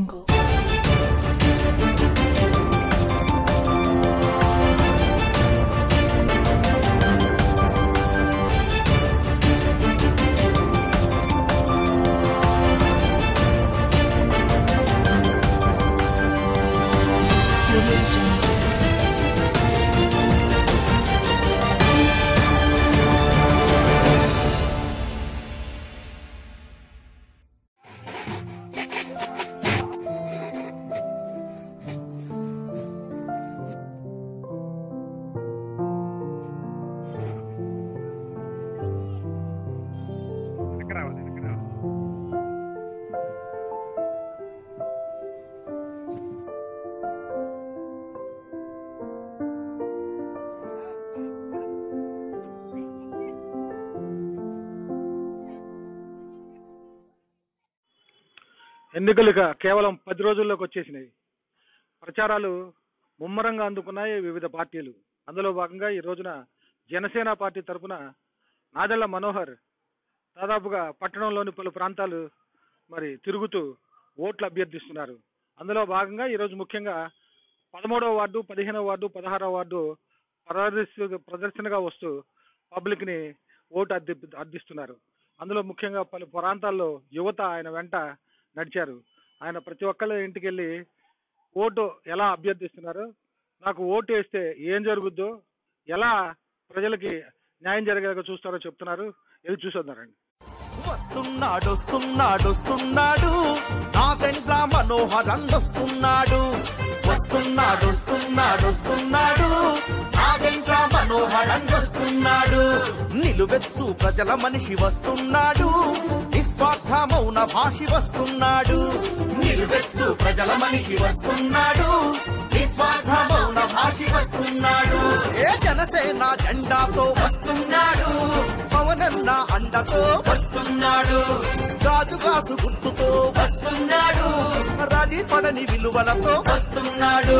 Angle. ఎన్నికలు కేవలం పది రోజుల్లోకి వచ్చేసినాయి. ప్రచారాలు ముమ్మరంగా అందుకున్నాయి వివిధ పార్టీలు. అందులో భాగంగా ఈ రోజున జనసేన పార్టీ తరపున నాదెళ్ళ మనోహర్ దాదాపుగా పట్టణంలోని పలు ప్రాంతాలు మరి తిరుగుతూ ఓట్లు అభ్యర్థిస్తున్నారు. అందులో భాగంగా ఈరోజు ముఖ్యంగా పదమూడవ వార్డు పదిహేనవ వార్డు పదహారవ వార్డు ప్రదర్శ ప్రదర్శనగా వస్తూ పబ్లిక్ని ఓటు అర్థి అర్థిస్తున్నారు అందులో ముఖ్యంగా పలు ప్రాంతాల్లో యువత ఆయన వెంట నడిచారు. ఆయన ప్రతి ఒక్కళ్ళ ఇంటికి వెళ్ళి ఓటు ఎలా అభ్యర్థిస్తున్నారు? నాకు ఓటు వేస్తే ఏం జరుగుద్దో ఎలా ప్రజలకి న్యాయం జరిగేలా చూస్తారో చెప్తున్నారు. ఇది చూసొద్దారండి. వస్తున్నాడు వస్తున్నాడు. వస్తున్నాడు నా వెంట్ల మనోహరన్ వస్తున్నాడు వస్తున్నాడు వస్తున్నాడు వస్తున్నాడు. నా వెంట్ల మనోహరన్ వస్తున్నాడు నిలువెత్తు ప్రజల మనిషి వస్తున్నాడు. నిస్వార్థ మౌన భాషి వస్తున్నాడు. నిలువెత్తు ప్రజల మనిషి వస్తున్నాడు. నిస్వార్థ మౌన భాషి వస్తున్నాడు. ఏ జనసేన జెండాతో వస్తున్నాడు. పవనన్న అండతో వస్తున్నాడు. గాజు గాజు గుర్తుతో వస్తున్నాడు. రది పడని విలువలతో వస్తున్నాడు.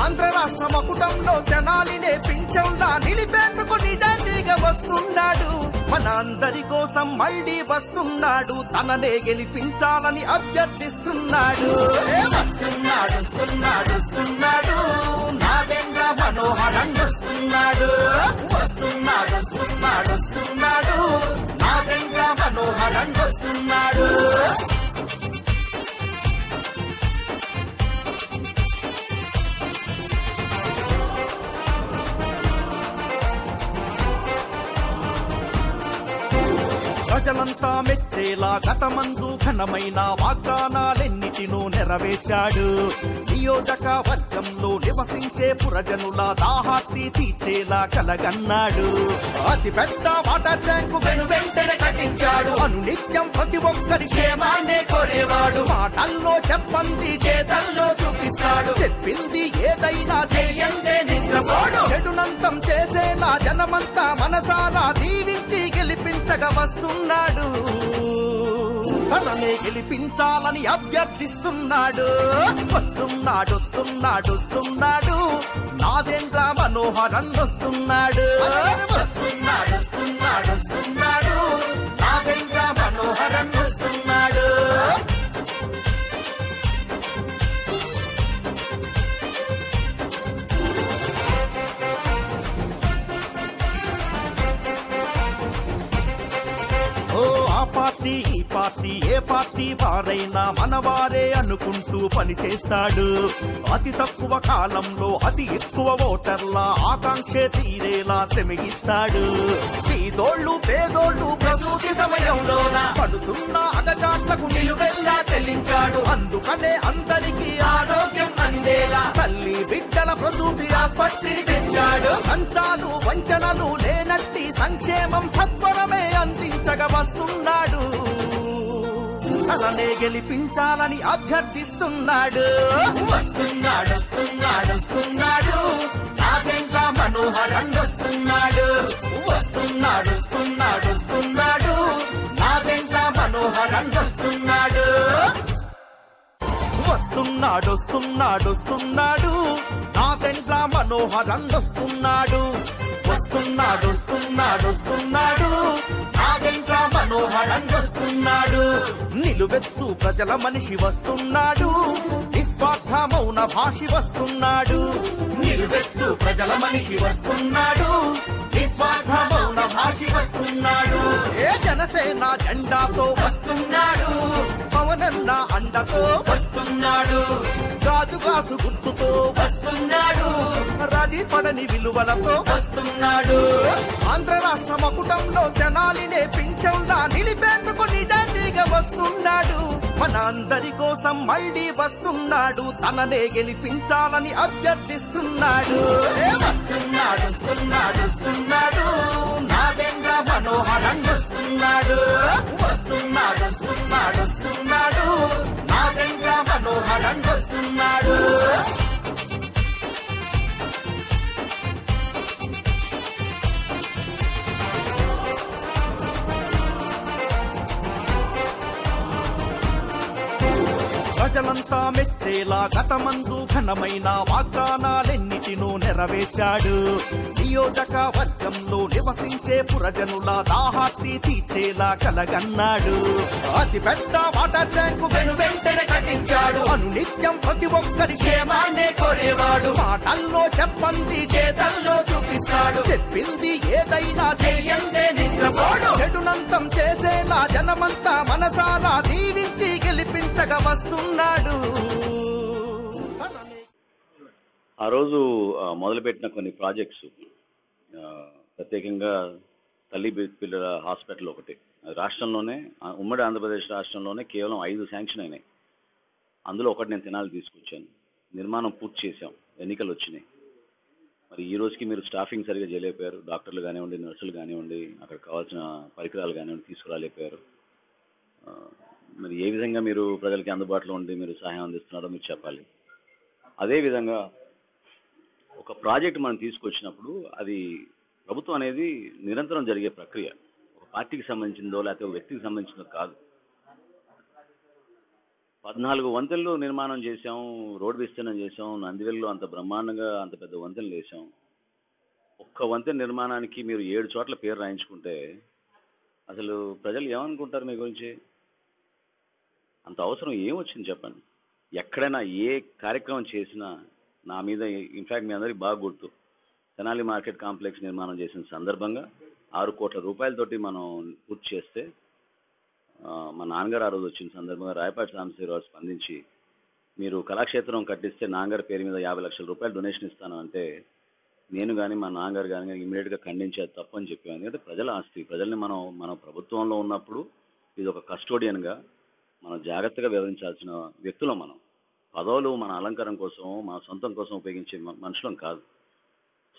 ఆంధ్ర రాష్ట్ర మకుటంలో జనాలినే పింఛంలా నిలిపేందుకు నిజాయితీగా వస్తున్నాడు. మన అందరి కోసం మళ్ళీ వస్తున్నాడు. తననే గెలిపించాలని అభ్యర్థిస్తున్నాడు. ఏ వస్తున్నాడు వస్తున్నాడు వస్తున్నాడు. నాదెంద్ర మనోహరన్ వస్తున్నాడు వస్తున్నాడు వస్తున్నాడు. వస్తున్నాడు మనోహరన్ వస్తున్నాడు ప్రజలంతా మెచ్చేలా గతమందు ఘనమైన వాగ్దానాలెన్నిటినూ నెరవేర్చాడు. నియోజక వర్గంలో నివసించే పురజనుల దాహార్తి తీర్చేలా కలగన్నాడు. అతి పెద్ద వాటర్ ట్యాంకు వెను వెంటనే కట్టించాడు. అను నిత్యం ప్రతి ఒక్కరి క్షేమాన్నే కోరేవాడు. మాటల్లో చెప్పంది చేతల్లో చూపిస్తాడు. చెప్పింది ఏదైనా చేయందే నిద్రపోడు. చెడునంతం చేసేలా జనమంతా మనసారా దీవించి గెలిపించగా వస్తున్నాడు. తననే గెలిపించాలని అభ్యర్థిస్తున్నాడు. వస్తున్నాడు వస్తున్నాడు వస్తున్నాడు. నాదేంద్ర మనోహరన్ వస్తున్నాడు వస్తున్నాడు వస్తున్నాడు వస్తున్నాడు. నాదేంద్ర మనోహరన్ పార్టీ ఈ పార్టీ ఏ పార్టీ వారైనా మనవారే అనుకుంటూ పనిచేస్తాడు అతి తక్కువ కాలంలో అతి ఎక్కువ ఓటర్ల ఆకాంక్ష తీరేలా శ్రమిస్తాడు పేదోళ్ళు పేదోళ్ళు ప్రసూతి సమయంలోన? పడుతున్న అగచాట్లకు నిలువెల్లా చెల్లించాడు. అందుకనే అందరికీ ఆరోగ్యం అందేలా తల్లి బిడ్డల ప్రసూతి ఆస్పత్రిని తెచ్చాడు. సంచాలు వంచనలు లేనట్టి సంక్షేమం సత్వరమే అందించగా వస్తున్నాడు. తలనే గెలిపించాలని అభ్యర్థిస్తున్నాడు. వస్తున్నాడు వస్తున్నాడు వస్తున్నాడు. నాగేంద్ర మనోహరం వస్తున్నాడు వస్తున్నాడు వస్తున్నాడు. వస్తున్నాడు నాగేంద్ర మనోహరం వస్తున్నాడు వస్తున్నాడు వస్తున్నాడు వస్తున్నాడు నా వెంట మనోహరం వస్తున్నాడు వస్తున్నాడు వస్తున్నాడు వస్తున్నాడు నా వెంట మనోహరం వస్తున్నాడు నిలువెత్తు ప్రజల మనిషి వస్తున్నాడు. నిస్వార్థ మౌన భాషి వస్తున్నాడు. నిలువెత్తు ప్రజల మనిషి వస్తున్నాడు. నిస్వార్థ మౌన భాషి వస్తున్నాడు. ఏ జనసేన జెండాతో వస్తున్నాడు. పవనన్న అండతో వస్తున్నాడు. గాజు గుర్తుతో వస్తున్నాడు. రాజీ పడని విలువలతో వస్తున్నాడు. ఆంధ్ర రాష్ట్ర మకుటంలో జనాలినే పింఛంలా నిలిపేందుకు నిజాయితీగా వస్తున్నాడు. మన అందరి కోసం మళ్ళీ వస్తున్నాడు. తననే గెలిపించాలని అభ్యర్థిస్తున్నాడు. వస్తున్నాడు వస్తున్నాడు వస్తున్నాడు. నాదేంద్ర మనోహరం వస్తున్నాడు. వస్తున్నాడు వస్తున్నాడు వస్తున్నాడు. నాదేంద్ర మనోహరం ప్రజలంతా మెచ్చేలా గతమందు ఘనమైన వాగ్దానాలెన్నిటినూ నెరవేర్చాడు. నియోజకవర్గంలో నివసించే పురజనుల దాహార్తి తీర్చేలా కలగన్నాడు. అతి పెద్ద వాటర్ ట్యాంకు వెను వెంటనే కట్టించాడు. అను నిత్యం ప్రతి ఒక్కరి క్షేమాన్నే కోరేవాడు. మాటల్లో చెప్పంది చేతల్లో చూపిస్తాడు చెప్పింది ఏదైనా చేయందే నిద్రపోడు. చెడునంతం చేసేలా జనమంతా మనసారా దీవించి గెలిపించగా వస్తున్నాడు. ఆ రోజు మొదలుపెట్టిన కొన్ని ప్రాజెక్ట్స్ ప్రత్యేకంగా తల్లి పిల్లల హాస్పిటల్ ఒకటి. అది రాష్ట్రంలోనే ఉమ్మడి ఆంధ్రప్రదేశ్ రాష్ట్రంలోనే కేవలం ఐదు శాంక్షన్ అయినాయి. అందులో ఒకటి నేను తినాలి తీసుకొచ్చాను. నిర్మాణం పూర్తి చేశాం. ఎన్నికలు వచ్చినాయి. మరి ఈ రోజుకి మీరు స్టాఫింగ్ సరిగా చేయలేకపోయారు. డాక్టర్లు కానివ్వండి నర్సులు కానివ్వండి అక్కడ కావాల్సిన పరికరాలు కానివ్వండి తీసుకురాలేకపోయారు. మరి ఏ విధంగా మీరు ప్రజలకి అందుబాటులో ఉండి మీరు సహాయం అందిస్తున్నారో మీరు చెప్పాలి. అదేవిధంగా ఒక ప్రాజెక్ట్ మనం తీసుకొచ్చినప్పుడు అది ప్రభుత్వం అనేది నిరంతరం జరిగే ప్రక్రియ. ఒక పార్టీకి సంబంధించిందో లేకపోతే ఒక వ్యక్తికి సంబంధించిందో కాదు. పద్నాలుగు వంతెనలు నిర్మాణం చేశాం రోడ్డు విస్తీర్ణం చేశాం నందివెల్లో అంత బ్రహ్మాండంగా అంత పెద్ద వంతెనలు వేసాం ఒక్క వంతెన నిర్మాణానికి మీరు ఏడు చోట్ల పేరు రాయించుకుంటే అసలు ప్రజలు ఏమనుకుంటారు మీ గురించి? అంత అవసరం ఏమొచ్చింది చెప్పండి. ఎక్కడైనా ఏ కార్యక్రమం చేసినా నా మీద ఇన్ఫాక్ట్ మీ అందరికి బాగా గుర్తు. తెనాలి మార్కెట్ కాంప్లెక్స్ నిర్మాణం చేసిన సందర్భంగా ఆరు కోట్ల రూపాయలతోటి మనం పూర్తి చేస్తే మా నాన్నగారు ఆ రోజు వచ్చిన సందర్భంగా రాయపాటి సాంబశివరావు స్పందించి మీరు కళాక్షేత్రం కట్టిస్తే నాన్నగారి పేరు మీద యాభై లక్షల రూపాయలు డొనేషన్ ఇస్తాను అంటే నేను కానీ మా నాన్నగారు కానీ ఇమీడియట్గా ఖండించేది తప్పు అని చెప్పాను ఎందుకంటే ప్రజల ఆస్తి ప్రజల్ని మనం మన ప్రభుత్వంలో ఉన్నప్పుడు ఇది ఒక కస్టోడియన్గా మనం జాగ్రత్తగా వివరించాల్సిన వ్యక్తులం మనం. పదవులు మన అలంకారం కోసం మన సొంతం కోసం ఉపయోగించే మనుషులం కాదు.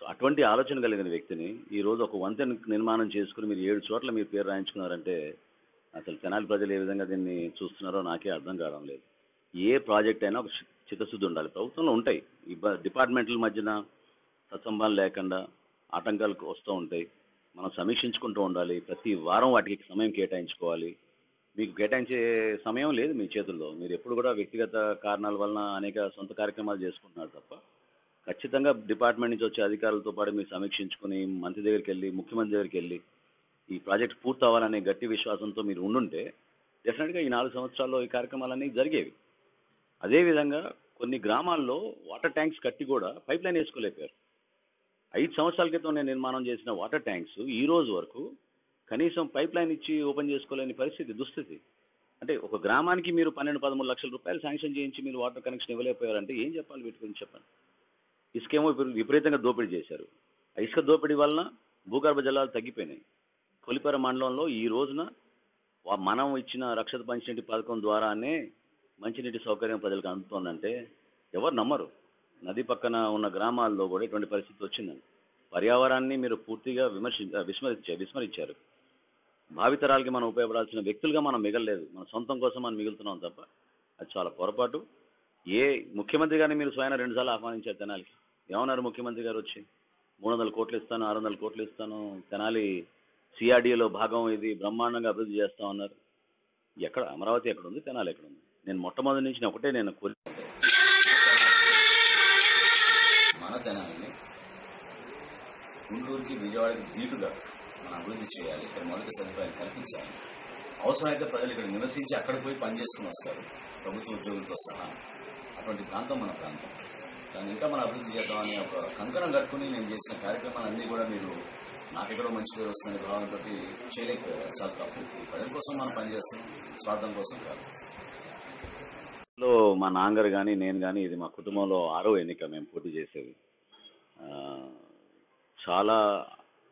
సో అటువంటి ఆలోచన కలిగిన వ్యక్తిని ఈ రోజు ఒక వంతెన నిర్మాణం చేసుకుని మీరు ఏడు చోట్ల మీరు పేరు రాయించుకున్నారంటే అసలు తెనాలి ప్రజలు ఏ విధంగా దీన్ని చూస్తున్నారో నాకే అర్థం కావడం లేదు. ఏ ప్రాజెక్ట్ అయినా ఒక చి- చిత్తశుద్ధి ఉండాలి. ప్రభుత్వంలో ఉంటాయి. డిపార్ట్మెంట్ల మధ్యన సత్సంబాలు లేకుండా ఆటంకాలు వస్తూ ఉంటాయి. మనం సమీక్షించుకుంటూ ఉండాలి. ప్రతి వారం వాటికి సమయం కేటాయించుకోవాలి. మీకు కేటాయించే సమయం లేదు మీ చేతుల్లో. మీరు ఎప్పుడు కూడా వ్యక్తిగత కారణాల వలన అనేక సొంత కార్యక్రమాలు చేసుకుంటున్నారు తప్ప ఖచ్చితంగా డిపార్ట్మెంట్ నుంచి వచ్చే అధికారులతో పాటు మీరు సమీక్షించుకుని మంత్రి దగ్గరికి వెళ్ళి ముఖ్యమంత్రి దగ్గరికి వెళ్ళి ఈ ప్రాజెక్ట్ పూర్తవ్వాలనే గట్టి విశ్వాసంతో మీరు ఉండుంటే డెఫినెట్గా ఈ నాలుగు సంవత్సరాల్లో ఈ కార్యక్రమాలన్నీ జరిగేవి. అదేవిధంగా కొన్ని గ్రామాల్లో వాటర్ ట్యాంక్స్ కట్టి కూడా పైప్ లైన్ వేసుకోలేకపోయారు ఐదు సంవత్సరాల క్రితం నేను నిర్మాణం చేసిన వాటర్ ట్యాంక్స్ ఈ రోజు వరకు కనీసం పైప్ లైన్ ఇచ్చి ఓపెన్ చేసుకోలేని పరిస్థితి దుస్థితి. అంటే ఒక గ్రామానికి మీరు పన్నెండు పదమూడు లక్షల రూపాయలు శాంక్షన్ చేయించి మీరు వాటర్ కనెక్షన్ ఇవ్వలేకపోయారంటే ఏం చెప్పాలి వీటి గురించి చెప్పండి? ఇసుకేమో విపరీతంగా దోపిడీ చేశారు. ఆ ఇసుక దోపిడీ వలన భూగర్భ జలాలు తగ్గిపోయినాయి. కొలిపెర మండలంలో ఈ రోజున మనం ఇచ్చిన రక్షత మంచినీటి పథకం ద్వారానే మంచినీటి సౌకర్యం ప్రజలకు అందుతోందంటే ఎవరు నమ్మరు. నది పక్కన ఉన్న గ్రామాల్లో కూడా ఇటువంటి పరిస్థితి వచ్చిందండి. పర్యావరణాన్ని మీరు పూర్తిగా విమర్శి విస్మరించారు విస్మరించారు. భావితరాలకి మనం ఉపయోగపడాల్సిన వ్యక్తులుగా మనం మిగలలేదు. మన సొంతం కోసం మనం మిగులుతున్నాం తప్ప అది చాలా పొరపాటు. ఏ ముఖ్యమంత్రి గారిని మీరు స్వయం రెండుసార్లు ఆహ్వానించారు తెనాలికి? ఏమన్నారు ముఖ్యమంత్రి గారు వచ్చి? మూడు వందల కోట్లు ఇస్తాను ఆరు వందల కోట్లు ఇస్తాను తెనాలి సిఆర్డీఏలో భాగం ఇది బ్రహ్మాండంగా అభివృద్ధి చేస్తా ఉన్నారు. ఎక్కడ? అమరావతి ఎక్కడ ఉంది? తెనాలి ఎక్కడ ఉంది? నేను మొట్టమొదటి నుంచి ఒకటే నేను కోరి మన తెనాలని గుంటూరుకి విజయవాడకి ధీటుగా మనం అభివృద్ధి చేయాలి. ఇక్కడ మౌలిక సదుపాయాలు కల్పించాలి. అవసరమైతే ప్రజలు ఇక్కడ నివసించి అక్కడ పోయి పనిచేసుకుని వస్తారు. ప్రభుత్వ ఉద్యోగులతో సహా అటువంటి ప్రాంతం మన ప్రాంతం. దాన్ని ఇంకా మనం అభివృద్ధి చేద్దామని ఒక కంకణం కట్టుకుని నేను చేసిన కార్యక్రమాలన్నీ కూడా మీరు నాకెక్కడో మంచి పేరు వస్తుంది భావనతో చేయలేకపోయారు చాలా తప్పు. ప్రజల కోసం మనం పనిచేస్తున్నాం స్వార్థం కోసం కాదు. లో మా నాన్నగారు కానీ నేను కానీ ఇది మా కుటుంబంలో ఆరో ఎన్నిక మేము పోటీ చేసేది. చాలా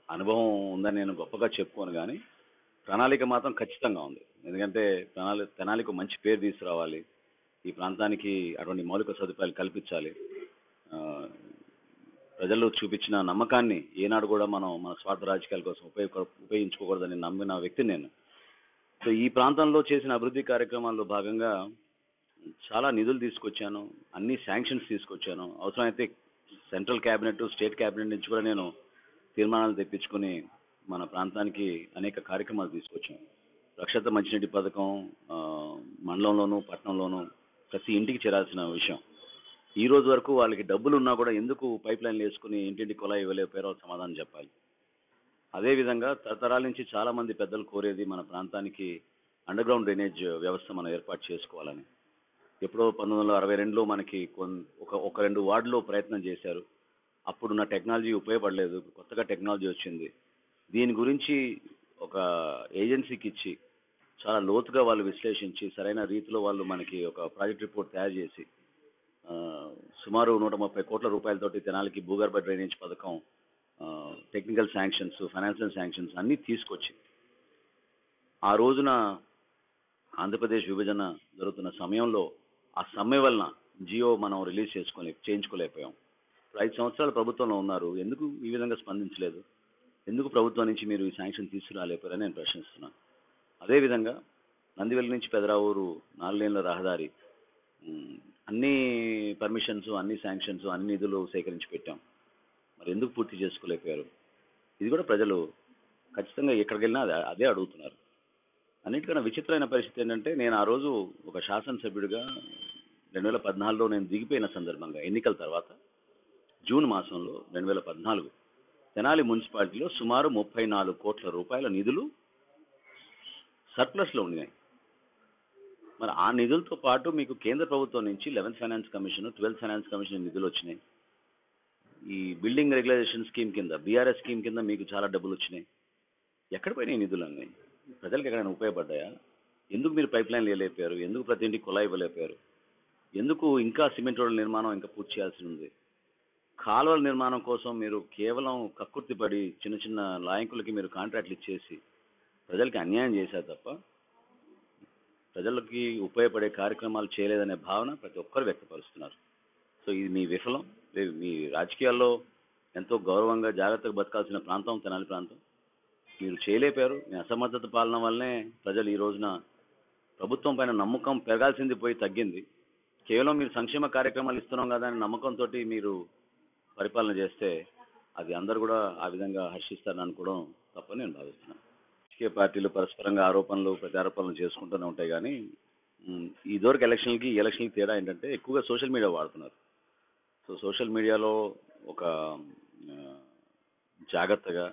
అనుభవం ఉందని నేను గొప్పగా చెప్పుకోను కానీ ప్రణాళిక మాత్రం ఖచ్చితంగా ఉంది. ఎందుకంటే ప్రణాళిక ప్రణాళిక మంచి పేరు తీసుకురావాలి. ఈ ప్రాంతానికి అటువంటి మౌలిక సదుపాయాలు కల్పించాలి. ప్రజల్లో చూపించిన నమ్మకాన్ని ఏనాడు కూడా మనం మన స్వార్థ రాజకీయాల కోసం ఉపయోగ ఉపయోగించుకోకూడదని నమ్మిన వ్యక్తి నేను. సో ఈ ప్రాంతంలో చేసిన అభివృద్ధి కార్యక్రమాల్లో భాగంగా చాలా నిధులు తీసుకొచ్చాను అన్ని శాంక్షన్స్ తీసుకొచ్చాను. అవసరమైతే సెంట్రల్ క్యాబినెట్ స్టేట్ క్యాబినెట్ నుంచి కూడా నేను తీర్మానాలు తెప్పించుకుని మన ప్రాంతానికి అనేక కార్యక్రమాలు తీసుకొచ్చాం రక్షత మంచినీటి పథకం మండలంలోను మండలంలోనూ పట్టణంలోనూ ప్రతి ఇంటికి చేరాల్సిన విషయం. ఈ రోజు వరకు వాళ్ళకి డబ్బులు ఉన్నా కూడా ఎందుకు పైప్ లైన్లు వేసుకుని ఇంటింటి కుళాయి ఇవ్వలేకపోయారో సమాధానం చెప్పాలి? అదేవిధంగా తరతరాల నుంచి చాలా మంది పెద్దలు కోరేది మన ప్రాంతానికి అండర్ గ్రౌండ్ డ్రైనేజ్ వ్యవస్థ మనం ఏర్పాటు చేసుకోవాలని. ఎప్పుడో పంతొమ్మిది వందల అరవై రెండులో మనకి ఒక ఒక రెండు వార్డులో ప్రయత్నం చేశారు. అప్పుడున్న టెక్నాలజీ ఉపయోగపడలేదు కొత్తగా టెక్నాలజీ వచ్చింది. దీని గురించి ఒక ఏజెన్సీకి ఇచ్చి చాలా లోతుగా వాళ్ళు విశ్లేషించి సరైన రీతిలో వాళ్ళు మనకి ఒక ప్రాజెక్ట్ రిపోర్ట్ తయారు చేసి సుమారు నూట ముప్పై కోట్ల రూపాయలతోటి తెనాలికి భూగర్భ డ్రైనేజ్ పథకం టెక్నికల్ శాంక్షన్స్ ఫైనాన్షియల్ శాంక్షన్స్ అన్నీ తీసుకొచ్చింది. ఆ రోజున ఆంధ్రప్రదేశ్ విభజన జరుగుతున్న సమయంలో ఆ సమ్మె వలన జియో మనం రిలీజ్ చేసుకోలే చేయించుకోలేకపోయాం. ఇప్పుడు ఐదు సంవత్సరాలు ప్రభుత్వంలో ఉన్నారు. ఎందుకు ఈ విధంగా స్పందించలేదు? ఎందుకు ప్రభుత్వం నుంచి మీరు ఈ శాంక్షన్ తీసుకురాలేకపోయారని నేను ప్రశ్నిస్తున్నాను. అదేవిధంగా నందివెల్లి నుంచి పెదరావూరు నాలుగేళ్ళ రహదారి అన్ని పర్మిషన్స్ అన్ని శాంక్షన్స్ అన్ని నిధులు సేకరించి పెట్టాం. మరి ఎందుకు పూర్తి చేసుకోలేకపోయారు? ఇది కూడా ప్రజలు ఖచ్చితంగా ఎక్కడికి వెళ్ళినా అదే అదే అడుగుతున్నారు. అన్నిటికన్నా విచిత్రమైన పరిస్థితి ఏంటంటే నేను ఆ రోజు ఒక శాసనసభ్యుడిగా రెండు వేల పద్నాలుగులో నేను దిగిపోయిన సందర్భంగా ఎన్నికల తర్వాత జూన్ మాసంలో రెండు వేల పద్నాలుగు తెనాలి మున్సిపాలిటీలో సుమారు ముప్పై నాలుగు కోట్ల రూపాయల నిధులు సర్ప్లస్లో ఉన్నాయి మరి ఆ నిధులతో పాటు మీకు కేంద్ర ప్రభుత్వం నుంచి eleventh finance commission twelfth finance commission నిధులు వచ్చినాయి. ఈ బిల్డింగ్ రెగ్యులైజేషన్ స్కీమ్ కింద బీఆర్ఎస్ స్కీమ్ కింద మీకు చాలా డబ్బులు వచ్చినాయి. ఎక్కడ పోయినాయి నిధులు నిధులన్నీ? ప్రజలకు ఎక్కడైనా ఉపయోగపడ్డాయా? ఎందుకు మీరు పైప్ లైన్ వేయలేకపోయారు ఎందుకు ప్రతి ఇంటికి కుళాయి ఇవ్వలేకపోయారు? ఎందుకు ఇంకా సిమెంట్ రోడ్ల నిర్మాణం ఇంకా పూర్తి చేయాల్సి ఉంది? కాలువల నిర్మాణం కోసం మీరు కేవలం కక్కుర్తిపడి చిన్న చిన్న లాయకులకి మీరు కాంట్రాక్ట్లు ఇచ్చేసి ప్రజలకి అన్యాయం చేశారు తప్ప ప్రజలకి ఉపయోగపడే కార్యక్రమాలు చేయలేదనే భావన ప్రతి ఒక్కరు వ్యక్తపరుస్తున్నారు. సో ఇది మీ విఫలం మీ- రాజకీయాల్లో ఎంతో గౌరవంగా జాగ్రత్తగా బతకాల్సిన ప్రాంతం తెనాలి ప్రాంతం. మీరు చేయలేపారు మీ అసమర్థత పాలన వల్లనే ప్రజలు ఈ రోజున ప్రభుత్వం పైన నమ్మకం పెరగాల్సింది పోయి తగ్గింది. కేవలం మీరు సంక్షేమ కార్యక్రమాలు ఇస్తున్నాం కదా అని నమ్మకంతో మీరు పరిపాలన చేస్తే అది అందరు కూడా ఆ విధంగా హర్షిస్తారని అనుకోవడం తప్పని నేను భావిస్తున్నాను. రాజకీయ పార్టీలు పరస్పరంగా ఆరోపణలు ప్రత్యారోపణలు చేసుకుంటూనే ఉంటాయి కానీ ఉమ్, ఇదివరకు ఎలక్షన్కి ఎలక్షన్కి తేడా ఏంటంటే ఎక్కువగా సోషల్ మీడియా వాడుతున్నారు. సో సోషల్ మీడియాలో ఒక జాగ్రత్తగా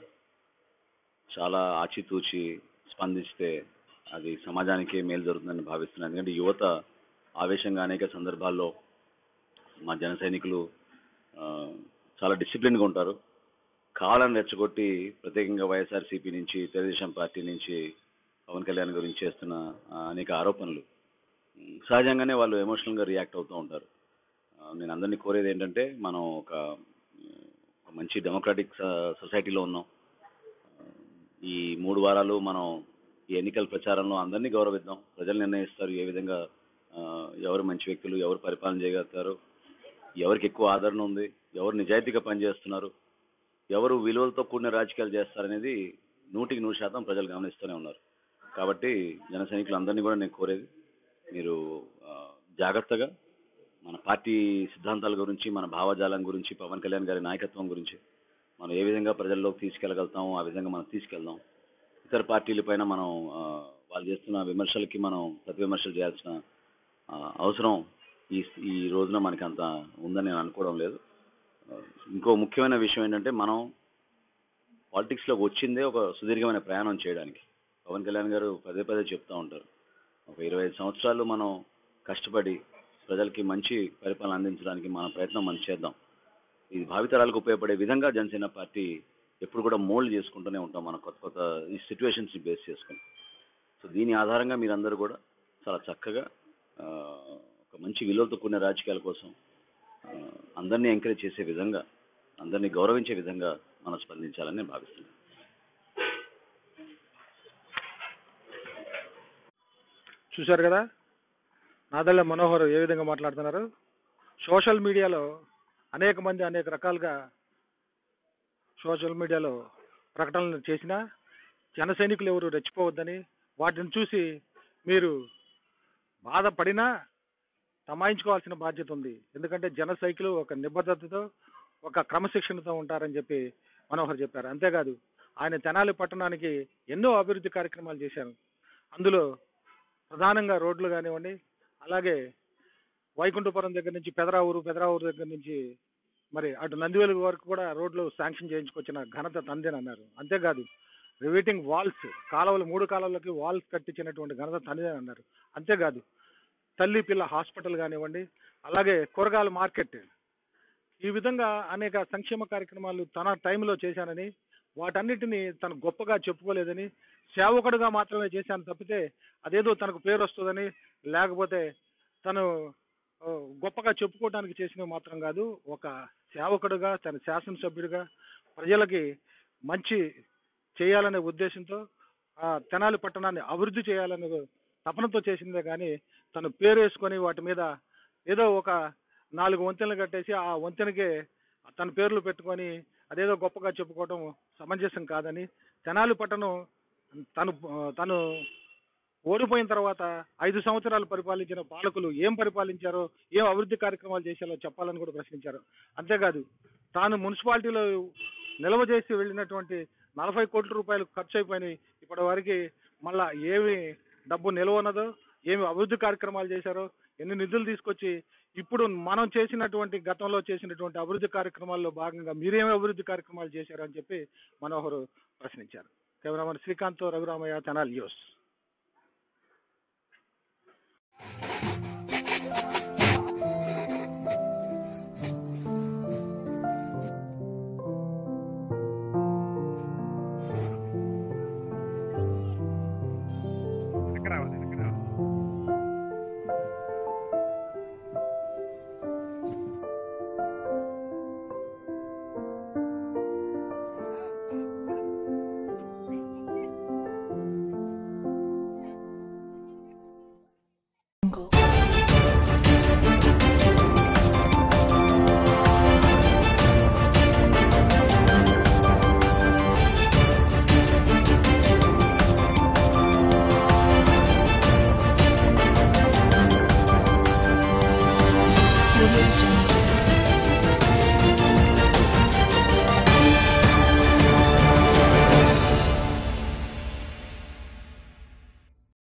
చాలా ఆచితూచి స్పందిస్తే అది సమాజానికి మేలు జరుగుతుందని భావిస్తున్నాను ఎందుకంటే యువత ఆవేశంగా అనేక సందర్భాల్లో మా జన సైనికులు చాలా డిసిప్లిన్గా ఉంటారు. కావాలని రెచ్చగొట్టి ప్రత్యేకంగా వైఎస్ఆర్సీపీ నుంచి తెలుగుదేశం పార్టీ నుంచి పవన్ కళ్యాణ్ గురించి చేస్తున్న అనేక ఆరోపణలు. సహజంగానే వాళ్ళు ఎమోషనల్గా రియాక్ట్ అవుతూ ఉంటారు. నేను అందరినీ కోరేది ఏంటంటే మనం ఒక మంచి డెమోక్రాటిక్ సొసైటీలో ఉన్నాం. ఈ మూడు వారాలు మనం ఈ ఎన్నికల ప్రచారంలో అందరినీ గౌరవిద్దాం. ప్రజలు నిర్ణయిస్తారు ఏ విధంగా ఎవరు మంచి వ్యక్తులు ఎవరు పరిపాలన చేయగలుగుతారు ఎవరికి ఎక్కువ ఆదరణ ఉంది ఎవరు నిజాయితీగా పనిచేస్తున్నారు ఎవరు విలువలతో కూడిన రాజకీయాలు చేస్తారనేది నూటికి నూరు శాతం ప్రజలు గమనిస్తూనే ఉన్నారు. కాబట్టి జన సైనికులు అందరినీ కూడా నేను కోరేది మీరు జాగ్రత్తగా మన పార్టీ సిద్ధాంతాల గురించి మన భావజాలం గురించి పవన్ కళ్యాణ్ గారి నాయకత్వం గురించి మనం ఏ విధంగా ప్రజల్లోకి తీసుకెళ్ళగలుగుతామో ఆ విధంగా మనం తీసుకెళ్దాం. ఇతర పార్టీల పైన మనం వాళ్ళు చేస్తున్న విమర్శలకి మనం ప్రతివిమర్శలు చేయాల్సిన అవసరం ఈ ఈ రోజున మనకి అంత ఉందని నేను అనుకోవడం లేదు. ఇంకో ముఖ్యమైన విషయం ఏంటంటే మనం పాలిటిక్స్లోకి వచ్చిందే ఒక సుదీర్ఘమైన ప్రయాణం చేయడానికి. పవన్ కళ్యాణ్ గారు పదే పదే చెప్తూ ఉంటారు. ఒక ఇరవై ఐదు సంవత్సరాలు మనం కష్టపడి ప్రజలకి మంచి పరిపాలన అందించడానికి మన ప్రయత్నం మనం చేద్దాం. ఇది భావితరాలకు ఉపయోగపడే విధంగా జనసేన పార్టీ ఎప్పుడు కూడా మోల్డ్ చేసుకుంటూనే ఉంటాం మనం కొత్త కొత్త ఈ సిచ్యువేషన్స్ని బేస్ చేసుకుని. సో దీని ఆధారంగా మీరందరూ కూడా చాలా చక్కగా ఒక మంచి విలువలతో కూడిన రాజకీయాల కోసం అందరినీ ఎంకరేజ్ చేసే విధంగా అందరినీ గౌరవించే విధంగా మనం స్పందించాలని నేను భావిస్తున్నాను. చూశారు కదా? నాదళ్ళ మనోహర్ ఏ విధంగా మాట్లాడుతున్నారు? సోషల్ మీడియాలో అనేక మంది అనేక రకాలుగా సోషల్ మీడియాలో ప్రకటనలు చేసినా జన సైనికులు ఎవరు రెచ్చిపోవద్దని వాటిని చూసి మీరు బాధపడినా తమాయించుకోవాల్సిన బాధ్యత ఉంది. ఎందుకంటే జన సైకిల్ ఒక నిబద్ధతతో ఒక క్రమశిక్షణతో ఉంటారని చెప్పి మనోహర్ చెప్పారు. అంతేకాదు ఆయన తెనాలి పట్టణానికి ఎన్నో అభివృద్ధి కార్యక్రమాలు చేశారు. అందులో ప్రధానంగా రోడ్లు కానివ్వండి అలాగే వైకుంఠపురం దగ్గర నుంచి పెదరావూరు పెదరావూరు దగ్గర నుంచి మరి అటు నందివేలు వరకు కూడా రోడ్లు శాంక్షన్ చేయించుకొచ్చిన ఘనత తందేని అన్నారు. అంతేకాదు రివేటింగ్ వాల్స్ కాలువలు మూడు కాలువలకి వాల్స్ కట్టించినటువంటి ఘనత తందేని అన్నారు. అంతేకాదు తల్లి పిల్ల హాస్పిటల్ కానివ్వండి అలాగే కూరగాయల మార్కెట్. ఈ విధంగా అనేక సంక్షేమ కార్యక్రమాలు తన టైంలో చేశానని వాటన్నిటిని తను గొప్పగా చెప్పుకోలేదని సేవకుడుగా మాత్రమే చేశాను తప్పితే అదేదో తనకు పేరు వస్తుందని లేకపోతే తను గొప్పగా చెప్పుకోవడానికి చేసినవి మాత్రం కాదు. ఒక సేవకుడుగా తన శాసనసభ్యుడిగా ప్రజలకి మంచి చేయాలనే ఉద్దేశంతో ఆ తెనాలి పట్టణాన్ని అభివృద్ధి చేయాలనే తపనతో చేసిందే కానీ తను పేరు వేసుకొని వాటి మీద ఏదో ఒక నాలుగు వంతెనలు కట్టేసి ఆ వంతెనకే తన పేర్లు పెట్టుకొని అదేదో గొప్పగా చెప్పుకోవడం సమంజసం కాదని తెనాలి పట్టణం తను తను ఓడిపోయిన తర్వాత ఐదు సంవత్సరాలు పరిపాలించిన పాలకులు ఏం పరిపాలించారో ఏం అభివృద్ధి కార్యక్రమాలు చేశారో చెప్పాలని కూడా ప్రశ్నించారు. అంతేకాదు తాను మున్సిపాలిటీలో నిల్వ చేసి వెళ్ళినటువంటి నలభై కోట్ల రూపాయలు ఖర్చు అయిపోయినాయి. ఇప్పటి వరకు మళ్ళా ఏమి డబ్బు నిలవనదో ఏమి అభివృద్ధి కార్యక్రమాలు చేశారో ఎన్ని నిధులు తీసుకొచ్చి ఇప్పుడు మనం చేసినటువంటి గతంలో చేసినటువంటి అభివృద్ధి కార్యక్రమాల్లో భాగంగా మీరేమి అభివృద్ధి కార్యక్రమాలు చేశారు అని చెప్పి మనోహర్ ప్రశ్నించారు. Cameraman Srikanth Raghuramaiah Tenali news.